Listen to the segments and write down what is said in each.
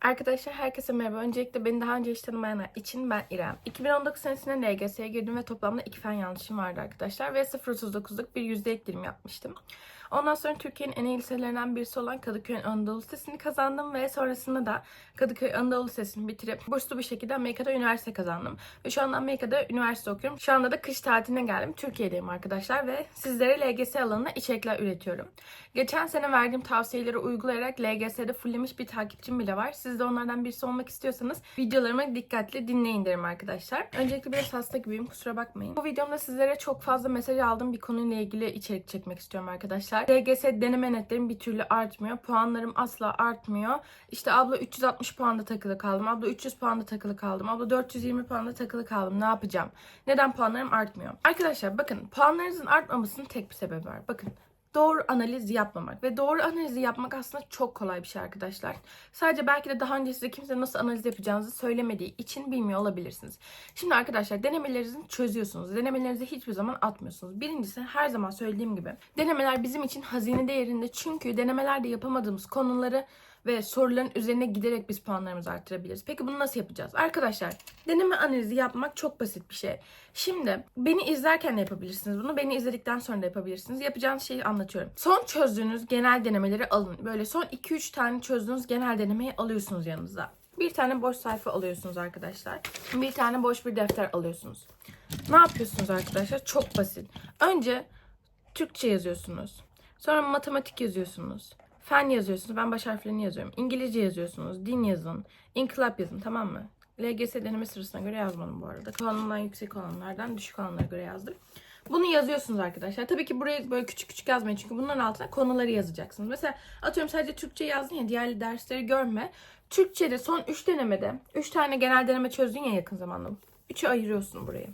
Arkadaşlar herkese merhaba. Öncelikle beni daha önce hiç tanımayanlar için ben İrem. 2019 senesinde LGS'ye girdim ve toplamda iki fen yanlışım vardı arkadaşlar. Ve 0.39'luk bir yüzde eklerim yapmıştım. Ondan sonra Türkiye'nin en iyi liselerinden birisi olan Kadıköy Anadolu Lisesi'ni kazandım ve sonrasında da Kadıköy Anadolu Lisesi'ni bitirip burslu bir şekilde Amerika'da üniversite kazandım. Ve şu anda Amerika'da üniversite okuyorum. Şu anda da kış tatiline geldim. Türkiye'deyim arkadaşlar ve sizlere LGS alanında içerikler üretiyorum. Geçen sene verdiğim tavsiyeleri uygulayarak LGS'de fulllemiş bir takipçim bile var. Siz de onlardan birisi olmak istiyorsanız videolarımı dikkatli dinleyin derim arkadaşlar. Öncelikle biraz hasta gibiyim kusura bakmayın. Bu videomda sizlere çok fazla mesaj aldığım bir konuyla ilgili içerik çekmek istiyorum arkadaşlar. LGS deneme netlerim bir türlü artmıyor. Puanlarım asla artmıyor. İşte abla 360 puanda takılı kaldım. Abla 300 puanda takılı kaldım. Abla 420 puanda takılı kaldım. Ne yapacağım? Neden puanlarım artmıyor? Arkadaşlar bakın puanlarınızın artmamasının tek bir sebebi var. Bakın doğru analiz yapmamak ve doğru analizi yapmak aslında çok kolay bir şey arkadaşlar. Sadece belki de daha önce size kimse nasıl analiz yapacağınızı söylemediği için bilmiyor olabilirsiniz. Şimdi arkadaşlar denemelerinizi çözüyorsunuz. Denemelerinizi hiçbir zaman atmıyorsunuz. Birincisi her zaman söylediğim gibi denemeler bizim için hazine değerinde çünkü denemelerde yapamadığımız konuları ve soruların üzerine giderek biz puanlarımızı arttırabiliriz. Peki bunu nasıl yapacağız? Arkadaşlar deneme analizi yapmak çok basit bir şey. Şimdi beni izlerken de yapabilirsiniz bunu. Beni izledikten sonra da yapabilirsiniz. Yapacağınız şeyi anlatıyorum. Son çözdüğünüz genel denemeleri alın. Böyle son 2-3 tane çözdüğünüz genel denemeyi alıyorsunuz yanınıza. Bir tane boş sayfa alıyorsunuz arkadaşlar. Bir tane boş bir defter alıyorsunuz. Ne yapıyorsunuz arkadaşlar? Çok basit. Önce Türkçe yazıyorsunuz. Sonra matematik yazıyorsunuz. Fen yazıyorsunuz. Ben baş harflerini yazıyorum. İngilizce yazıyorsunuz. Din yazın. İnkılap yazın tamam mı? LGS deneme sırasına göre yazmadım bu arada. Kanundan yüksek olanlardan düşük olanlara göre yazdım. Bunu yazıyorsunuz arkadaşlar. Tabii ki buraya böyle küçük küçük yazmayın. Çünkü bunların altına konuları yazacaksınız. Mesela atıyorum sadece Türkçe yazdın ya diğer dersleri görme. Türkçe'de son 3 denemede 3 tane genel deneme çözdün ya yakın zamanda. 3'ü ayırıyorsun buraya.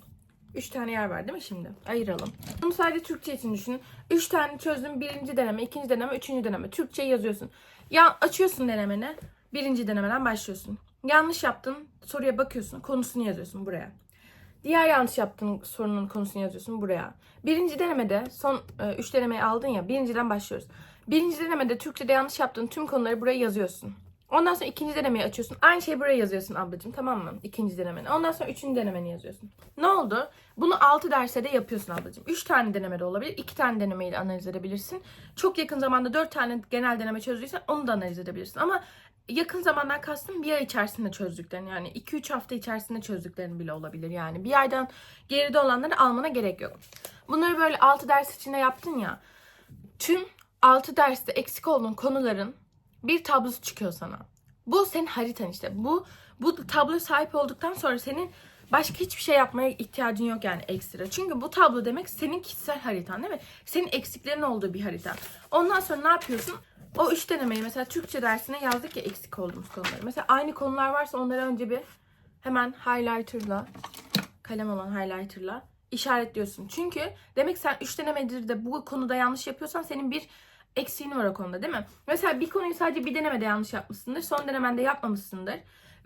3 tane yer var değil mi şimdi? Ayıralım. Bunu sadece Türkçe için düşünün. 3 tane çözdüm. Birinci deneme, ikinci deneme, üçüncü deneme. Türkçe yazıyorsun. Ya açıyorsun denemeni. Birinci denemeden başlıyorsun. Yanlış yaptın. Soruya bakıyorsun. Konusunu yazıyorsun buraya. Diğer yanlış yaptığın sorunun konusunu yazıyorsun buraya. Birinci denemede son 3 denemeyi aldın ya. Birinciden başlıyoruz. Birinci denemede Türkçe'de yanlış yaptığın tüm konuları buraya yazıyorsun. Ondan sonra ikinci denemeyi açıyorsun. Aynı şeyi buraya yazıyorsun ablacığım tamam mı? İkinci denemeni. Ondan sonra üçüncü denemeni yazıyorsun. Ne oldu? Bunu 6 derste de yapıyorsun ablacığım. 3 tane deneme de olabilir. 2 tane denemeyi de analiz edebilirsin. Çok yakın zamanda 4 tane genel deneme çözdüysen onu da analiz edebilirsin. Ama yakın zamandan kastım bir ay içerisinde çözdüklerini yani 2-3 hafta içerisinde çözdüklerini bile olabilir yani. Bir aydan geride olanları almana gerek yok. Bunları böyle 6 ders içinde yaptın ya. Tüm 6 derste eksik olduğun konuların bir tablosu çıkıyor sana. Bu senin haritan işte. Bu bu tablo sahip olduktan sonra senin başka hiçbir şey yapmaya ihtiyacın yok yani ekstra. Çünkü bu tablo demek senin kişisel haritan değil mi? Senin eksiklerin olduğu bir harita. Ondan sonra ne yapıyorsun? O üç denemeyi mesela Türkçe dersine yazdık ya eksik olduğumuz konuları. Mesela aynı konular varsa onları önce bir hemen highlighter'la kalem olan highlighter'la işaretliyorsun. Çünkü demek sen 3 denemedir de bu konuda yanlış yapıyorsan senin bir eksiğin var o konuda değil mi? Mesela bir konuyu sadece bir denemede yanlış yapmışsındır. Son denemende yapmamışsındır.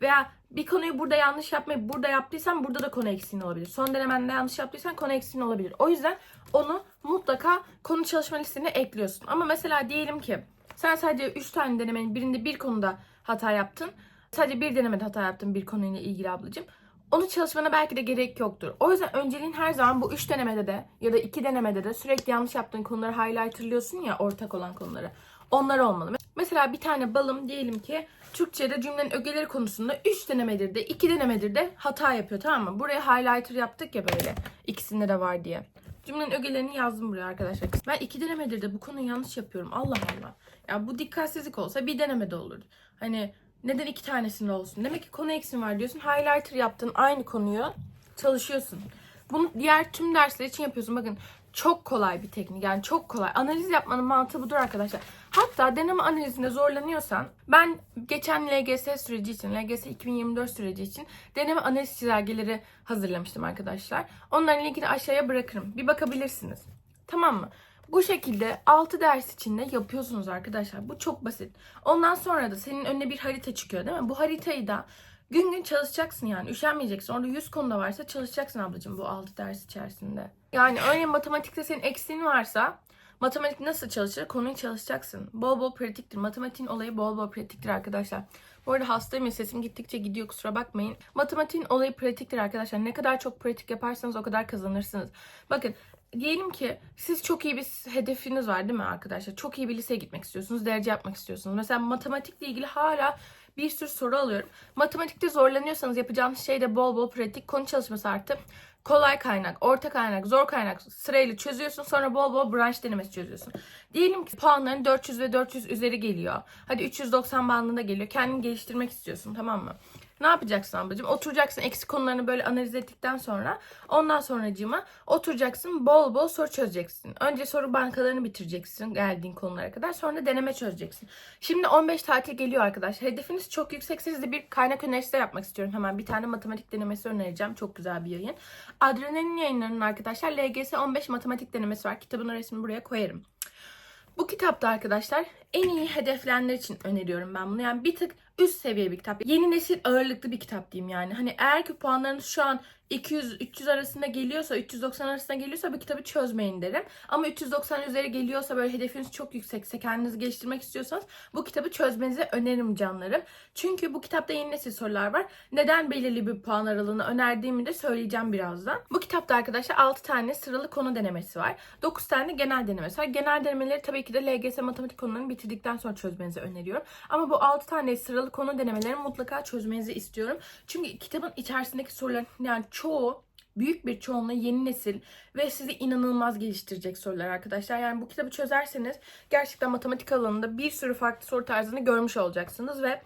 Veya bir konuyu burada yanlış yapmayıp burada yaptıysan burada da konu eksiğin olabilir. Son denemende yanlış yaptıysan konu eksiğin olabilir. O yüzden onu mutlaka konu çalışma listene ekliyorsun. Ama mesela diyelim ki sen sadece 3 tane denemenin birinde bir konuda hata yaptın. Sadece bir denemede hata yaptın bir konuyla ilgili ablacığım. Onu çalışmana belki de gerek yoktur. O yüzden önceliğin her zaman bu 3 denemede de ya da 2 denemede de sürekli yanlış yaptığın konuları highlighterlıyorsun ya ortak olan konuları. Onlar olmalı. Mesela bir tane balım diyelim ki Türkçe'de cümlenin ögeleri konusunda 3 denemedir de 2 denemedir de hata yapıyor tamam mı? Buraya highlighter yaptık ya böyle ikisinde de var diye. Cümlenin ögelerini yazdım buraya arkadaşlar. Ben iki denemedir de bu konuyu yanlış yapıyorum. Allah Allah. Ya bu dikkatsizlik olsa bir denemede olurdu. Hani neden iki tanesinde olsun? Demek ki konu eksin var diyorsun. Highlighter yaptın aynı konuyu çalışıyorsun. Bunu diğer tüm dersler için yapıyorsun. Bakın çok kolay bir teknik. Yani çok kolay. Analiz yapmanın mantığı budur arkadaşlar. Hatta deneme analizinde zorlanıyorsan ben geçen LGS süreci için, LGS 2024 süreci için deneme analiz çizelgeleri hazırlamıştım arkadaşlar. Onların linkini aşağıya bırakırım. Bir bakabilirsiniz. Tamam mı? Bu şekilde 6 ders içinde yapıyorsunuz arkadaşlar. Bu çok basit. Ondan sonra da senin önüne bir harita çıkıyor değil mi? Bu haritayı da gün gün çalışacaksın yani. Üşenmeyeceksin. Orada 100 konuda varsa çalışacaksın ablacığım bu 6 ders içerisinde. Yani örneğin matematikte senin eksiğin varsa matematik nasıl çalışır? Konuyu çalışacaksın. Bol bol pratiktir. Matematiğin olayı bol bol pratiktir arkadaşlar. Bu arada hastayım ve sesim gittikçe gidiyor kusura bakmayın. Matematiğin olayı pratiktir arkadaşlar. Ne kadar çok pratik yaparsanız o kadar kazanırsınız. Bakın diyelim ki siz çok iyi bir hedefiniz var değil mi arkadaşlar? Çok iyi bir liseye gitmek istiyorsunuz, derece yapmak istiyorsunuz. Mesela matematikle ilgili hala bir sürü soru alıyorum. Matematikte zorlanıyorsanız yapacağınız şey de bol bol pratik konu çalışması artı kolay kaynak, orta kaynak, zor kaynak sırayla çözüyorsun. Sonra bol bol branş denemesi çözüyorsun. Diyelim ki puanların 400 ve 400 üzeri geliyor. Hadi 390 bandında geliyor. Kendini geliştirmek istiyorsun tamam mı? Ne yapacaksın ablacığım? Oturacaksın eksik konularını böyle analiz ettikten sonra ondan sonracığıma oturacaksın bol bol soru çözeceksin. Önce soru bankalarını bitireceksin geldiğin konulara kadar. Sonra deneme çözeceksin. Şimdi 15 tatil geliyor arkadaşlar. Hedefiniz çok yüksekse size bir kaynak önerisi de yapmak istiyorum. Hemen bir tane matematik denemesi önereceğim. Çok güzel bir yayın. Adrenalin yayınlarının arkadaşlar LGS 15 matematik denemesi var. Kitabın resmini buraya koyarım. Bu kitapta arkadaşlar en iyi hedefleyenler için öneriyorum ben bunu. Yani bir tık üst seviye bir kitap. Yeni nesil ağırlıklı bir kitap diyeyim yani. Hani eğer ki puanlarınız şu an 200-300 arasında geliyorsa, 390 arasında geliyorsa bu kitabı çözmeyin derim. Ama 390 üzeri geliyorsa böyle hedefiniz çok yüksekse, kendinizi geliştirmek istiyorsanız bu kitabı çözmenizi öneririm canlarım. Çünkü bu kitapta yeni nesil sorular var. Neden belirli bir puan aralığını önerdiğimi de söyleyeceğim birazdan. Bu kitapta arkadaşlar 6 tane sıralı konu denemesi var. 9 tane genel denemesi var. Genel denemeleri tabii ki de LGS matematik konularını bitirdikten sonra çözmenizi öneriyorum. Ama bu 6 tane sıralı konu denemelerini mutlaka çözmenizi istiyorum. Çünkü kitabın içerisindeki soruların yani çoğu büyük bir çoğunluğu yeni nesil ve sizi inanılmaz geliştirecek sorular arkadaşlar. Yani bu kitabı çözerseniz gerçekten matematik alanında bir sürü farklı soru tarzını görmüş olacaksınız ve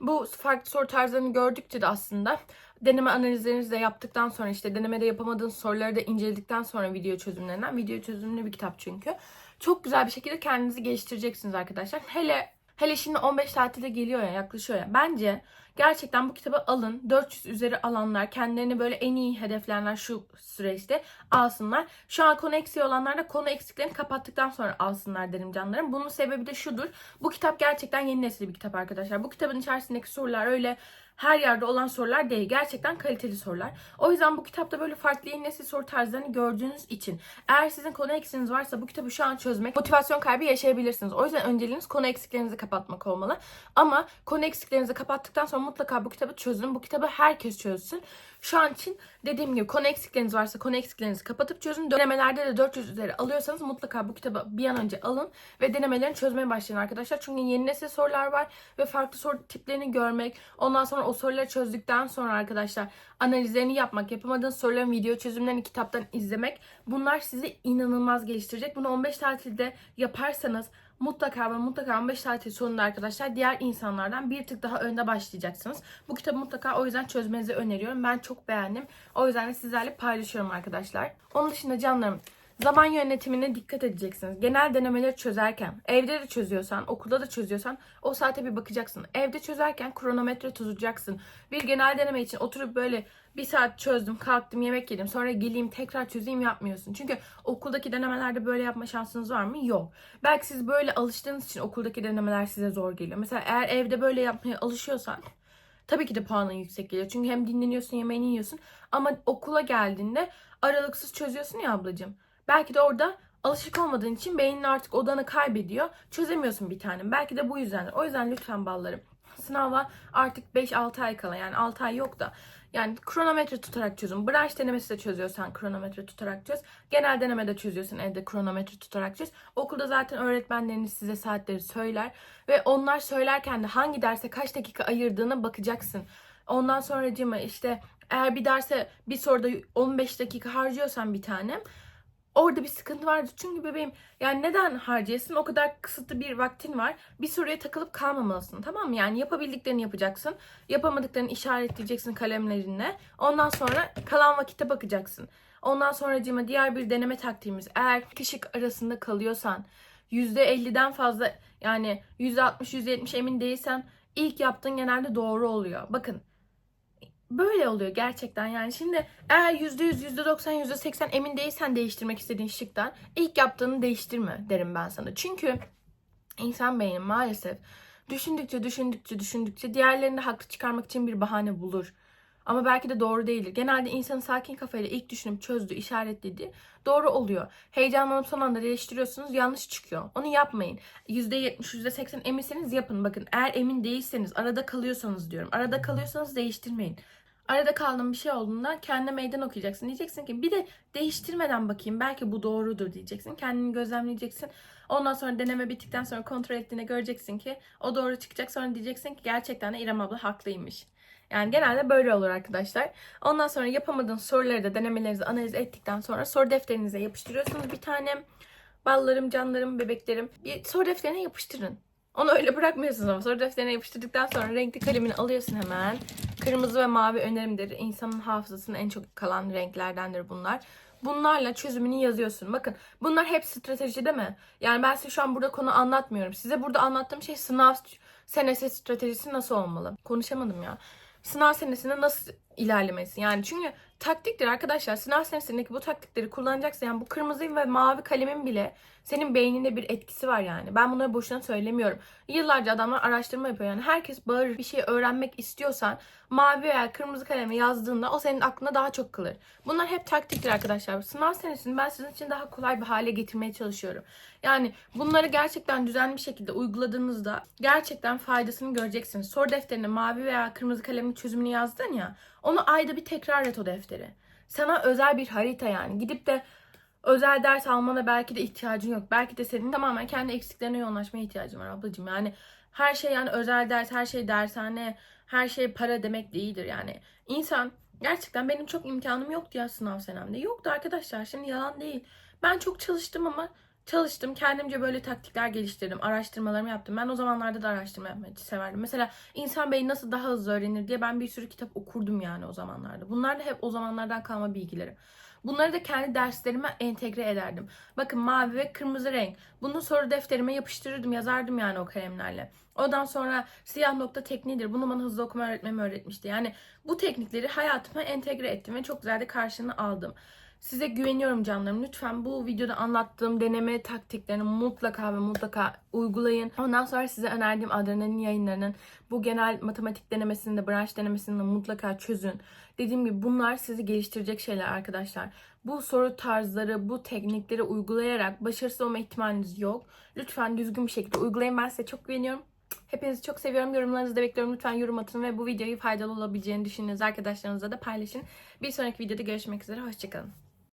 bu farklı soru tarzlarını gördükçe de aslında deneme analizlerinizi de yaptıktan sonra işte denemede yapamadığınız soruları da inceledikten sonra video çözümlerinden video çözümlü bir kitap çünkü. Çok güzel bir şekilde kendinizi geliştireceksiniz arkadaşlar. Hele Hele şimdi 15 tatilde geliyor ya yaklaşıyor ya. Bence gerçekten bu kitabı alın. 400 üzeri alanlar kendilerini böyle en iyi hedefleyenler şu süreçte alsınlar. Şu an konu eksiği olanlar da konu eksiklerini kapattıktan sonra alsınlar derim canlarım. Bunun sebebi de şudur. Bu kitap gerçekten yeni nesil bir kitap arkadaşlar. Bu kitabın içerisindeki sorular öyle her yerde olan sorular değil. Gerçekten kaliteli sorular. O yüzden bu kitapta böyle farklı yeni nesil soru tarzlarını gördüğünüz için eğer sizin konu eksiğiniz varsa bu kitabı şu an çözmek motivasyon kaybı yaşayabilirsiniz. O yüzden önceliğiniz konu eksiklerinizi kapatmak olmalı. Ama konu eksiklerinizi kapattıktan sonra mutlaka bu kitabı çözün. Bu kitabı herkes çözsün. Şu an için dediğim gibi konu eksikleriniz varsa konu eksiklerinizi kapatıp çözün. Denemelerde de 400 üzeri alıyorsanız mutlaka bu kitabı bir an önce alın ve denemelerini çözmeye başlayın arkadaşlar. Çünkü yeni nesil sorular var ve farklı soru tiplerini görmek, ondan sonra o soruları çözdükten sonra arkadaşlar analizlerini yapmak, yapamadığınız soruların video çözümlerini kitaptan izlemek bunlar sizi inanılmaz geliştirecek. Bunu 15 tatilde yaparsanız mutlaka ve mutlaka 15 tatil sonunda arkadaşlar diğer insanlardan bir tık daha önde başlayacaksınız. Bu kitabı mutlaka o yüzden çözmenizi öneriyorum. Ben çok beğendim. O yüzden de sizlerle paylaşıyorum arkadaşlar. Onun dışında canlarım Zaman yönetimine dikkat edeceksiniz. Genel denemeleri çözerken, evde de çözüyorsan, okulda da çözüyorsan o saate bir bakacaksın. Evde çözerken kronometre tutacaksın. Bir genel deneme için oturup böyle bir saat çözdüm, kalktım, yemek yedim, sonra geleyim tekrar çözeyim yapmıyorsun. Çünkü okuldaki denemelerde böyle yapma şansınız var mı? Yok. Belki siz böyle alıştığınız için okuldaki denemeler size zor geliyor. Mesela eğer evde böyle yapmaya alışıyorsan Tabii ki de puanın yüksek geliyor. Çünkü hem dinleniyorsun, yemeğini yiyorsun. Ama okula geldiğinde aralıksız çözüyorsun ya ablacığım. Belki de orada alışık olmadığın için beynin artık odanı kaybediyor. Çözemiyorsun bir tane. Belki de bu yüzden. O yüzden lütfen ballarım. Sınava artık 5-6 ay kala yani 6 ay yok da yani kronometre tutarak çözün. Branş denemesi de çözüyorsan kronometre tutarak çöz. Genel deneme de çözüyorsun evde kronometre tutarak çöz. Okulda zaten öğretmenleriniz size saatleri söyler. Ve onlar söylerken de hangi derse kaç dakika ayırdığına bakacaksın. Ondan sonra işte eğer bir derse bir soruda 15 dakika harcıyorsan bir tane orada bir sıkıntı vardı. Çünkü bebeğim yani neden harcayasın? O kadar kısıtlı bir vaktin var. Bir soruya takılıp kalmamalısın tamam mı? Yani yapabildiklerini yapacaksın. Yapamadıklarını işaretleyeceksin kalemlerinle. Ondan sonra kalan vakitte bakacaksın. Ondan sonra cima diğer bir deneme taktiğimiz. Eğer kışık arasında kalıyorsan %50'den fazla yani %60 %70 emin değilsen ilk yaptığın genelde doğru oluyor. Bakın böyle oluyor gerçekten yani şimdi eğer %100, %90, %80 emin değilsen değiştirmek istediğin şıktan ilk yaptığını değiştirme derim ben sana. Çünkü insan beyni maalesef düşündükçe düşündükçe düşündükçe diğerlerini haklı çıkarmak için bir bahane bulur. Ama belki de doğru değildir. Genelde insanın sakin kafayla ilk düşünüp çözdüğü, işaretlediği doğru oluyor. Heyecanlanıp son anda değiştiriyorsunuz yanlış çıkıyor. Onu yapmayın. %70, %80 eminseniz yapın. Bakın eğer emin değilseniz, arada kalıyorsanız diyorum. Arada kalıyorsanız değiştirmeyin. Arada kaldığım bir şey olduğunda kendine meydan okuyacaksın. Diyeceksin ki bir de değiştirmeden bakayım belki bu doğrudur diyeceksin. Kendini gözlemleyeceksin. Ondan sonra deneme bittikten sonra kontrol ettiğinde göreceksin ki o doğru çıkacak. Sonra diyeceksin ki gerçekten de İrem abla haklıymış. Yani genelde böyle olur arkadaşlar. Ondan sonra yapamadığınız soruları da denemelerinizi analiz ettikten sonra soru defterinize yapıştırıyorsunuz bir tane. Ballarım, canlarım, bebeklerim. Bir soru defterine yapıştırın. Onu öyle bırakmıyorsunuz ama soru defterine yapıştırdıktan sonra renkli kalemini alıyorsun hemen. Kırmızı ve mavi önerimdir. İnsanın hafızasının en çok kalan renklerdendir bunlar. Bunlarla çözümünü yazıyorsun. Bakın bunlar hep strateji değil mi? Yani ben size şu an burada konu anlatmıyorum. Size burada anlattığım şey sınav senesi stratejisi nasıl olmalı? Konuşamadım ya. Sınav senesinde nasıl ilerlemesi? Yani çünkü taktiktir arkadaşlar. Sınav senesindeki bu taktikleri kullanacaksın. Yani bu kırmızı ve mavi kalemin bile senin beyninde bir etkisi var yani. Ben bunları boşuna söylemiyorum. Yıllarca adamlar araştırma yapıyor. Yani herkes bağırır bir şey öğrenmek istiyorsan mavi veya kırmızı kaleme yazdığında o senin aklında daha çok kalır. Bunlar hep taktiktir arkadaşlar. Sınav senesini ben sizin için daha kolay bir hale getirmeye çalışıyorum. Yani bunları gerçekten düzenli bir şekilde uyguladığınızda gerçekten faydasını göreceksiniz. Soru defterine mavi veya kırmızı kalemin çözümünü yazdın ya onu ayda bir tekrar et o defteri. Sana özel bir harita yani. Gidip de özel ders almana belki de ihtiyacın yok. Belki de senin tamamen kendi eksiklerine yoğunlaşmaya ihtiyacın var ablacığım. Yani her şey yani özel ders, her şey dershane, her şey para demek değildir yani. İnsan gerçekten benim çok imkanım yoktu ya sınav senemde. Yoktu arkadaşlar şimdi yalan değil. Ben çok çalıştım ama çalıştım. Kendimce böyle taktikler geliştirdim. Araştırmalarımı yaptım. Ben o zamanlarda da araştırma yapmayı severdim. Mesela insan beyni nasıl daha hızlı öğrenir diye ben bir sürü kitap okurdum yani o zamanlarda. Bunlar da hep o zamanlardan kalma bilgilerim. Bunları da kendi derslerime entegre ederdim. Bakın mavi ve kırmızı renk. Bunu soru defterime yapıştırırdım, yazardım yani o kalemlerle. Ondan sonra siyah nokta tekniğidir. Bunu bana hızlı okuma öğretmemi öğretmişti. Yani bu teknikleri hayatıma entegre ettim ve çok güzel de karşılığını aldım. Size güveniyorum canlarım. Lütfen bu videoda anlattığım deneme taktiklerini mutlaka ve mutlaka uygulayın. Ondan sonra size önerdiğim adrenalin yayınlarının bu genel matematik denemesini de branş denemesini de mutlaka çözün. Dediğim gibi bunlar sizi geliştirecek şeyler arkadaşlar. Bu soru tarzları, bu teknikleri uygulayarak başarısız olma ihtimaliniz yok. Lütfen düzgün bir şekilde uygulayın. Ben size çok güveniyorum. Hepinizi çok seviyorum. Yorumlarınızı da bekliyorum. Lütfen yorum atın ve bu videoyu faydalı olabileceğini düşündüğünüz arkadaşlarınızla da paylaşın. Bir sonraki videoda görüşmek üzere. Hoşçakalın.